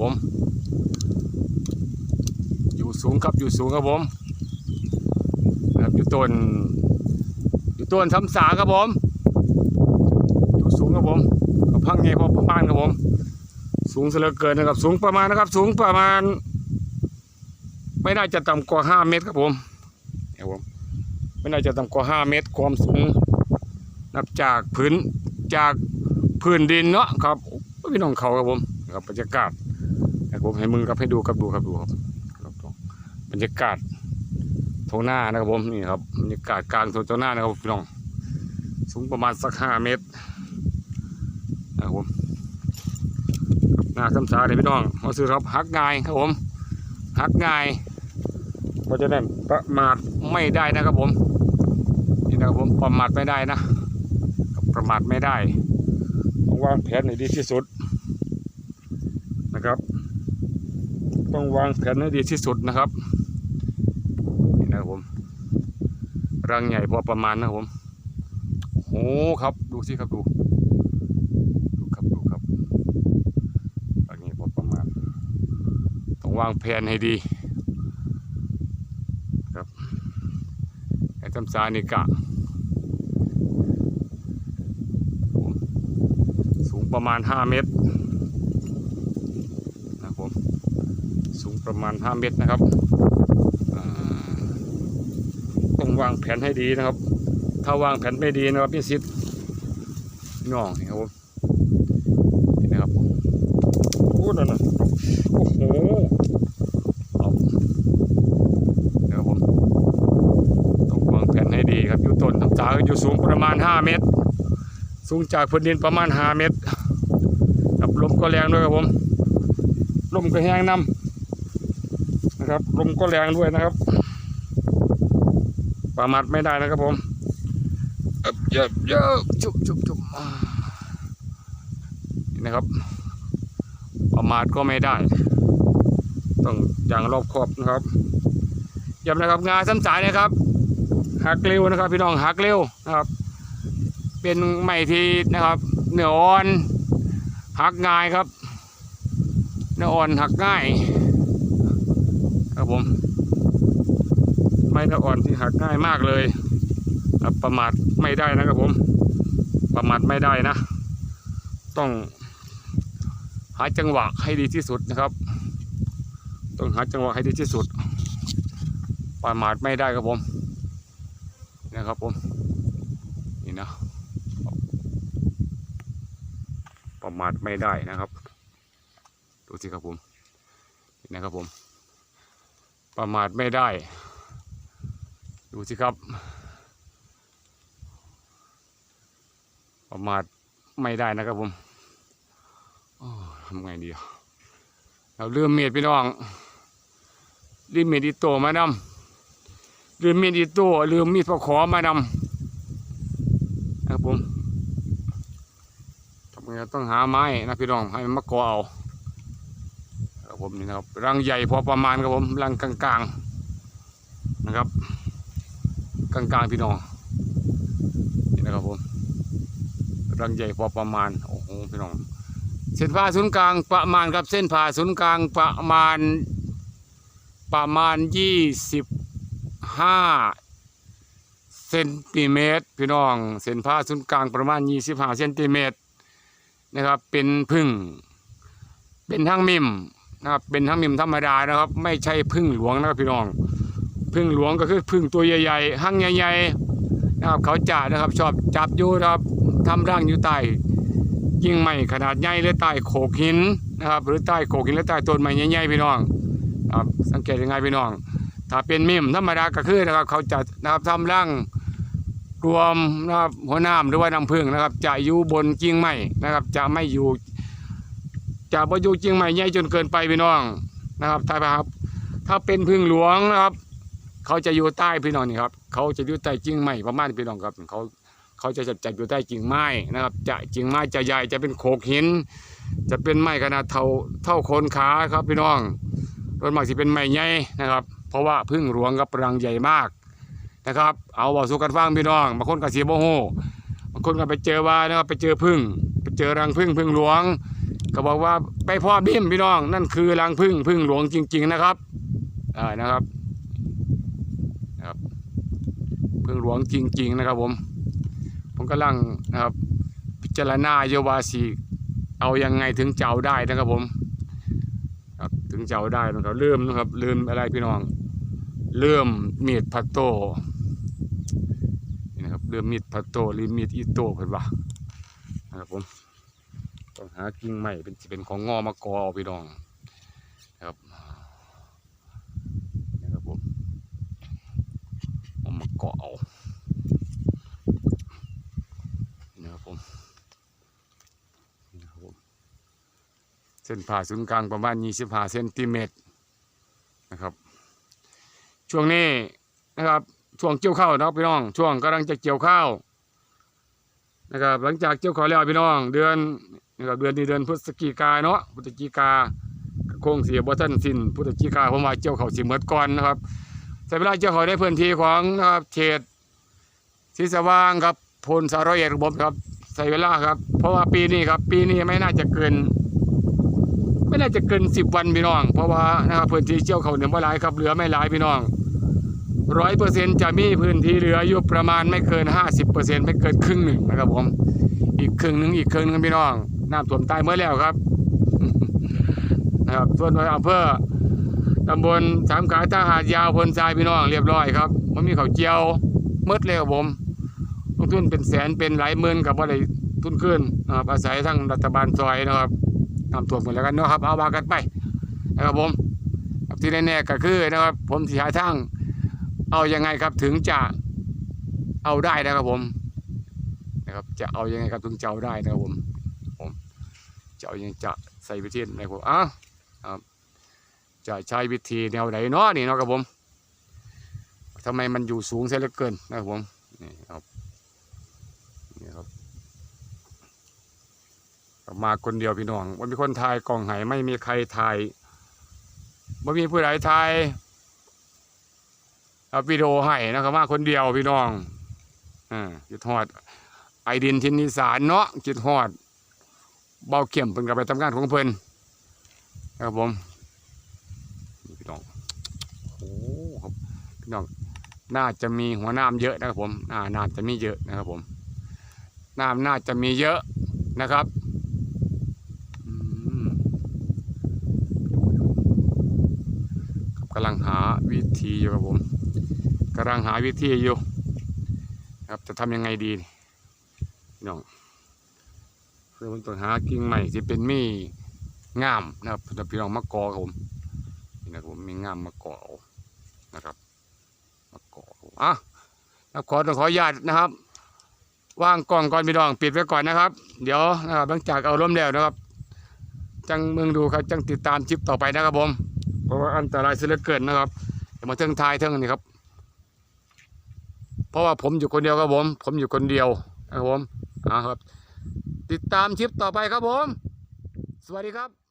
ผม อยู่สูงครับอยู่สูงครับผมครับอยู่ต้นอยู่ต้นทำสาครับผม อยู่สูงครับผมกับพังไงพอประมาณครับผม สูงเสลือเกินนะครับ สูงประมาณนะครับ สูงประมาณ ไม่น่าจะต่ำกว่าห้าเมตรครับผมเนี่ยผมไม่น่าจะต่ำกว่าห้าเมตรความสูง นับจากพื้นจากพื้นดินเนาะครับพี่น้องเขาครับผมครับบรรยากาศ ให้ผมให้มึงกับให้ดูครับดูครับดูครับบรรยากาศทงหน้านะครับผมนี่ครับบรรยากาศกลางทงหน้านะครับพี่น้องสูงประมาณสักห้าเมตรนะครับผมหน้าคำสาเลยพี่น้องมาซื้อครับฮักง่ายครับผมฮักง่ายเพราะฉะนั้นประมาทไม่ได้นะครับผมนี่นะครับผมประมาทไม่ได้นะประมาทไม่ได้ต้องวางแผนให้ดีที่สุดนะครับ ต้องวางแผนให้ดีที่สุดนะครับนี่นะครับผมรังใหญ่พอประมาณนะครับผมโอ้ครับดูสิครับดูดูครับดูครับรังใหญ่พอประมาณ ต้องวางแผนให้ดีครับไอ้ทำสานี่กะสูงประมาณ 5 เมตรนะครับผมสูง ประมาณ 5 เมตรนะครับต้องวางแผนให้ดีนะครับ ถ้าวางแผนไม่ดีนะครับพี่ซิดพี่น้องครับผมนี่นะครับผมโอ้นั่นนะโอ้โหเอาเดี๋ยวผมต้องวางแผนให้ดีครับอยู่ต้นทำสาอยู่สูงประมาณ 5 เมตร สูงจากพื้นดินประมาณ 5 เมตรกับลมก็แรงด้วยครับผมลมก็แห้งนำ ครับลมก็แรงด้วยนะครับ ประมาทไม่ได้นะครับผมเอบเยอะเยอะจุบจุบจุบอ่านี่นะครับ ประมาทก็ไม่ได้ ต้องอย่างรอบคอบนะครับย้ำนะครับงานซ้ำสายนะครับหักเร็วนะครับ พี่น้องหักเร็วนะครับ เป็นไม้ที่นะครับ เนื้ออ่อนหักง่ายครับ เนื้ออ่อนหักง่ายครับ ผม ไม้เนื้ออ่อนที่หักง่ายมากเลยประมาทไม่ได้นะครับผม ประมาทไม่ได้นะ ต้องหาจังหวะให้ดีที่สุดนะครับ ต้องหาจังหวะให้ดีที่สุด ประมาทไม่ได้ครับผมนะครับผมนี่นะประมาทไม่ได้นะครับ ดูสิครับผมนี่นะครับผม ประมาทไม่ได้ ดูสิครับ ประมาทไม่ได้นะครับผมทำไงดี เราเริ่มเมียดพี่น้องรีบเมียดอีโตมานำลืมมีดอีโตลืมมีดปลาขอมานำนะครับผมทำไงต้องหาไม้นะพี่น้องให้มันมาก่อเอา ครับผมนี่นะครับรังใหญ่พอประมาณครับผมรังกลางๆนะครับ กลางๆพี่น้องนี่นะครับผมรังใหญ่พอประมาณโอ้โหพี่น้องเส้นผ่าศูนย์กลางประมาณครับเส้นผ่าศูนย์กลางประมาณประมาณยี่สิบห้าเซนติเมตรพี่น้อง เส้นผ่าศูนย์กลางประมาณยี่สิบห้าเซนติเมตรนะครับเป็นพึ่งเป็นทั้งมิม นะครับเป็นทั้งมิมธรรมดานะครับ ไม่ใช่พึ่งหลวงนะครับพี่น้องพึ่งหลวงก็คือพึ่งตัวใหญ่ๆหั่งใหญ่ๆนะครับเขาจะนะครับ ชอบจับอยู่นะครับทำร่างอยู่ใต้ยิ่งไม้ขนาดใหญ่หรือใต้โขกหินนะครับ หรือใต้โขกหินหรือใต้ต้นไม้ใหญ่ๆพี่น้องนะครับสังเกตยังไงพี่น้อง ถ้าเป็นมิมธรรมดาก็คือนะครับ เขาจะนะครับทำร่างรวมนะครับหัวน้ำหรือว่าน้ำผึ้งนะครับ จะอยู่บนกิ่งไม้นะครับ จะไม่อยู่ จะบ่อยู่กิ่งไม้ใหญ่จนเกินไปพี่น้องนะครับถ้าครับ ถ้าเป็นพึ่งหลวงนะครับ เขาจะอยู่ใต้พี่น้องนี่ครับ เขาจะอยู่ใต้กิ่งไม้ประมาณนี้พี่น้องครับเขาเขาจะจัดอยู่ใต้กิ่งไม้นะครับ จะกิ่งไม้จะใหญ่จะเป็นโขกหิน จะเป็นไม้ขนาดเท่าเท่าโคนขาครับพี่น้องโดยมากสิเป็นไม้ใหญ่นะครับ เพราะว่าพึ่งหลวงกับรังใหญ่มากนะครับ เอาบอกสู่กันฟังพี่น้องบางคนก็เสียโมโหบางคนก็ไปเจอว่านะครับไปเจอพึ่งไปเจอรังพึ่งพึ่งหลวง ก็บอกว่าไปพ่อบิมพี่น้อง นั่นคือรังพึ่งพึ่งหลวงจริง ๆนะครับอ่านะครับนะครับ พึ่งหลวงจริง ๆ นะครับ ผม ผมกำลังนะครับ พิจารณาโยวาสีเอายังไงถึงจะเอาได้นะครับผมครับถึงจะเอาได้นะครับเริ่มนะครับลืมอะไรพี่น้อง เริ่มมีดพัตโตนี่นะครับเริ่มมีดพัตโตหรือมีดอิโต้เพิ่นว่านะครับผม ต้องหากิ่งใหม่เป็นสิเป็นของงอมากอเอาพี่น้องนะครับนะครับผมเอามากาะเอานะครับผมนี่นะครับผมเส้นผ่าศูนย์กลางประมาณ25เซนติเมตรนะครับ ช่วงนี้นะครับช่วงเกี่ยวข้าวนะครับพี่น้อง ช่วงกำลังจะเกี่ยวข้าวนะครับหลังจากเกี่ยวข้าวแล้วพี่น้อง เดือน นะครับเดือนนี้เดือนพฤศจิกาเนาะพฤศจิกาโค้งเสียบ่ทันสิ้นพฤศจิกาผมว่าเกี่ยวข้าสิหมดก่อนนะครับใช้เวลาเกี่ยวข้าวในพื้นที่ของนะครับเขตศรีสว่างครับพลสารอยเอ็ดระบบครับใช้เวลาครับ เพราะว่าปีนี้ครับ ปีนี้ไม่น่าจะเกิน ไม่น่าจะเกินสิบวันพี่น้อง เพราะว่านะครับพื้นที่เชี่ยวเขาเหนี่ยไม่หลายครับเหลือไม่หลายพี่น้องร้อยเปอร์เซ็นจะมีพื้นที่เหลืออยู่ประมาณไม่เกินห้าสิบเปอร์เซ็นไม่เกินครึ่งหนึ่งนะครับผม อีกครึ่งหนึ่งอีกครึ่งหนึ่งพี่น้อง น้ำท่วมตายเมื่อแล้วครับนะครับส่วนอำเภอตำบลสามขาท่าหาดยาวพลทรายพี่น้องเรียบร้อยครับมันมีเขาเจียวมืดเลยครับผมลงทุนเป็นแสนเป็นหลายหมื่นกับว่าได้ทุนขึ้นนะครับอาศัยทั้งรัฐบาลซอยนะครับนำท่วมกันแล้วกันเนาะครับเอาว่ากันไปนะครับผมที่แน่ๆก็คือนะครับ ผมสิหาทางเอายังไงครับถึงจะเอาได้นะครับผมนะครับจะเอายังไงครับถึงจะเอาได้นะครับผม จะเอายังจะใส่วิธีไหนผมอะจะใช้วิธีแนวไหนเนาะนี่เนาะครับผมทำไมมันอยู่สูงเสียเหลือเกินนะครับผมนี่ครับนี่ครับมาคนเดียวพี่น้องว่ามีคนถ่ายกล่องไหไม่มีใครถ่ายว่มีผู้ใดถ่ายเอาวิดีโอให้นะครับมาคนเดียวพี่น้องอ่าจิตฮอดไอดินทินนิสานเนาะจิตฮอด เบาเข็มเป็นกับไปทำงานของเพิ่นนะครับผมพี่น้องโอ้ครับพี่น้องน่าจะมีหัวน้ำเยอะนะครับผมน่าน่าจะมีเยอะนะครับผมน้ำน่าจะมีเยอะนะครับกำลังหาวิธีอยู่ครับผมกำลังหาวิธีอยู่ ครับจะทำยังไงดีน้อง คือมันต้องหากิ่งใหม่ที่เป็นมีงามนะครับพี่น้องมะกอครับผมนี่นะครับผมมีงามมะกอนะครับมะกออะแล้วขอต้องขออนุญาตนะครับว่างกล้องก่อนพี่น้องปิดไว้ก่อนนะครับ เดี๋ยวนะครับหลังจากเอาร่มแล้วนะครับ จังเมืองดูครับจังติดตามคลิปต่อไปนะครับผมเพราะว่าอันตรายเสียเหลือเกินนะครับอย่ามาเทิงทายเทิงนี่ครับ เพราะว่าผมอยู่คนเดียวครับผม ผมอยู่คนเดียวนะครับผมอ่าครับ ติดตามชิปต่อไปครับผม สวัสดีครับ